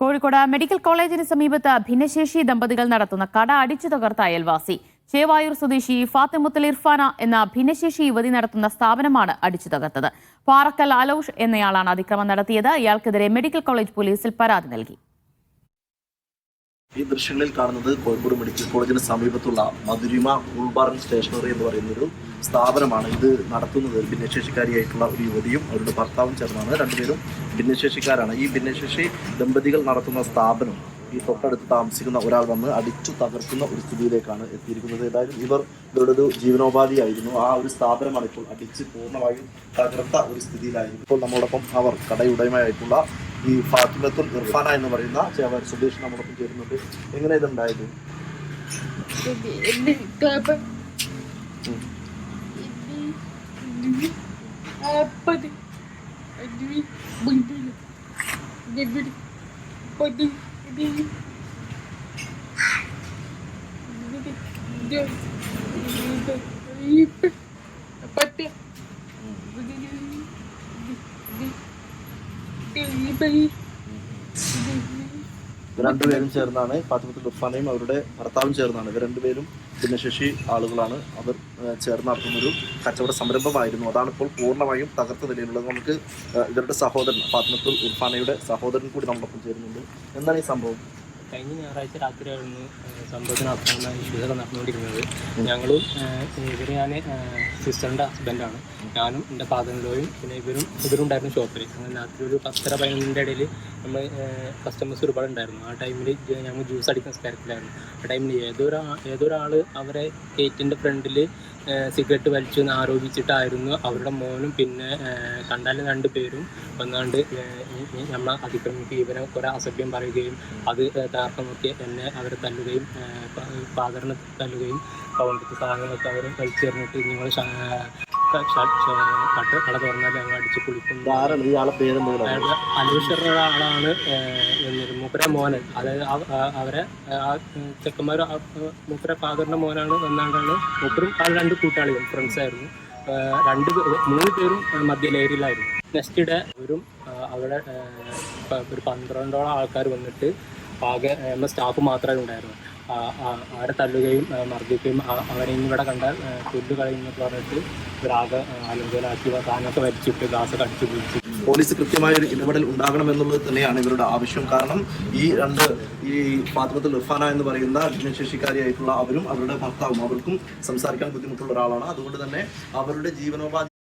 Kozhikode medical കോളേജിന് സമീപത്ത് ഭിന്നശേഷി ദമ്പതികൾ നടത്തുന്ന കട അടിച്ചു തകർത്ത അയൽവാസി. ചേവായൂർ സ്വദേശി ഫാത്തിമുത്തൽ ഇർഫാന എന്ന ഭിന്നശേഷി യുവതി നടത്തുന്ന സ്ഥാപനമാണ് അടിച്ചു തകർത്തത്. പാറക്കൽ അലോഷ് എന്നയാളാണ് അതിക്രമം നടത്തിയത്. ഇയാൾക്കെതിരെ മെഡിക്കൽ കോളേജ് പോലീസിൽ പരാതി നൽകി. ഈ ദൃശ്യങ്ങളിൽ കാണുന്നത് കോഴിക്കോട് മെഡിക്കൽ കോളേജിന് സമീപത്തുള്ള മധുരിമ ഉൾബാറൻ സ്റ്റേഷനറി എന്ന് പറയുന്ന ഒരു സ്ഥാപനമാണ് ഇത് നടത്തുന്നത്. ഭിന്നശേഷിക്കാരിയായിട്ടുള്ള ഒരു യുവതിയും അവരുടെ ഭർത്താവും ചേർന്നാണ് രണ്ടുപേരും ഭിന്നശേഷിക്കാരാണ്. ഈ ഭിന്നശേഷി ദമ്പതികൾ നടത്തുന്ന സ്ഥാപനം ഈ തൊട്ടടുത്ത് താമസിക്കുന്ന ഒരാൾ വന്ന് അടിച്ചു തകർക്കുന്ന ഒരു സ്ഥിതിയിലേക്കാണ് എത്തിയിരിക്കുന്നത്. ഏതായാലും ഇവർ ഇവരുടെ ഒരു ജീവനോപാധിയായിരുന്നു. ആ ഒരു സ്ഥാപനമാണ് ഇപ്പോൾ അടിച്ച് പൂർണമായും തകർത്ത ഒരു സ്ഥിതിയിലായിരുന്നു ഇപ്പോൾ നമ്മളോടൊപ്പം അവർ കടയുടമയായിട്ടുള്ള ഈ ഫാത്തിമത്തുൽ ഇർഫാന എന്ന് പറയുന്ന ചേവർ സുധീഷ് നമ്മളൊപ്പം ചേരുന്നുണ്ട് എങ്ങനെ ഇതുണ്ടായത് ini രണ്ടുപേരും ചേർന്നാണ് ഫാത്തിമത്തുൽ ഉർഫാനയും അവരുടെ ഭർത്താവും ചേർന്നാണ്. ഇവർ രണ്ടുപേരും ഭിന്നശേഷി ആളുകളാണ്. അവർ ചേർന്ന് നടത്തുന്നൊരു കച്ചവട സംരംഭമായിരുന്നു. അതാണ് ഇപ്പോൾ പൂർണമായും തകർത്ത നിലയിലുള്ളത്. നമുക്ക് ഇവരുടെ സഹോദരൻ ഫാത്തിമത്തുൽ ഉർഫാനയുടെ സഹോദരൻ കൂടി നമ്മളൊപ്പം ചേരുന്നുണ്ട്. എന്താണ് ഈ സംഭവം? കഴിഞ്ഞ ഞായറാഴ്ച രാത്രിയായിരുന്നു സംഭവത്തിന് നടത്തുന്ന ഇഷ്യൂസൊക്കെ നടന്നുകൊണ്ടിരുന്നത്. ഞങ്ങളും ഇവർ ഞാൻ സിസ്റ്ററിന്റെ ഹസ്ബൻഡാണ് ഞാനും എന്റെ ഫാദറിന്റെയും പിന്നെ ഇവരും ഇവരും ഉണ്ടായിരുന്നു ഷോപ്പിൽ അങ്ങനെ രാത്രി ഒരു പത്തര പതിനൊന്നിന്റെ ഇടയിൽ നമ്മൾ കസ്റ്റമേഴ്സ് ഒരുപാട് ഉണ്ടായിരുന്നു ആ ടൈമിൽ ഞങ്ങൾ ജ്യൂസ് അടിക്കുന്ന സ്ഥലത്തിലായിരുന്നു. ആ ടൈമിൽ ഏതൊരാ ഏതൊരാൾ അവരെ ഗേറ്റിന്റെ ഫ്രണ്ടിൽ സിഗരറ്റ് വലിച്ചു എന്ന് ആരോപിച്ചിട്ടായിരുന്നു അവരുടെ മോനും പിന്നെ കണ്ടാലും രണ്ട് പേരും വന്നാണ്ട് നമ്മൾ അതിക്രമിക്കുകയും ഇവരെ കുറേ അസഭ്യം പറയുകയും അത് താർക്കമൊക്കെ എന്നെ അവരെ തല്ലുകയും ഫാദറിനെ തല്ലുകയും പൗണ്ടത്തെ സാധനങ്ങളൊക്കെ അവർ വലിച്ചെറിഞ്ഞിട്ട് നിങ്ങൾ കട്ട് കട തുറന്നാൽ ഞങ്ങൾ അടിച്ച് കുളിക്കും. അനൂഷറ ആളാണ് മൂപ്പര മോനൻ അതായത് അവരെ ആ ചെക്കന്മാർ മൂപ്പര ഫാദറിന്റെ മോനാണ് എന്നാണ്ടാണ് മൂപ്പരും ആ രണ്ട് കൂട്ടാളികൾ ഫ്രണ്ട്സ് ആയിരുന്നു. രണ്ട് മൂന്ന് പേരും മധ്യലേരിയിലായിരുന്നു നെക്സ്റ്റ് ഡേ അവരും അവിടെ ഒരു പന്ത്രണ്ടോളം ആൾക്കാർ വന്നിട്ട് ആകെ സ്റ്റാഫ് മാത്രമേ ഉണ്ടായിരുന്നു ആ, തള്ളുകയും മർദ്ദിക്കുകയും അവനെ ഇവിടെ കണ്ടാൽ കൊല്ലു കളയുന്നു പറഞ്ഞിട്ട് ഇവരാകെ അലങ്കോലാക്കി താനൊക്കെ വലിച്ചിട്ട് ഗ്ലാസ് കടിച്ചു പിടിച്ചു പോലീസ് കൃത്യമായ ഒരു ഇടപെടൽ ഉണ്ടാകണമെന്നുള്ളത് തന്നെയാണ് ഇവരുടെ ആവശ്യം. കാരണം ഈ രണ്ട് ഈ പാത്രത്തിൽ ഇർഫാന എന്ന് പറയുന്ന ഭിന്നശേഷിക്കാരിയായിട്ടുള്ള അവരും അവരുടെ ഭർത്താവും അവർക്കും സംസാരിക്കാൻ ബുദ്ധിമുട്ടുള്ള ഒരാളാണ്. അതുകൊണ്ട് തന്നെ അവരുടെ ജീവനോപാധി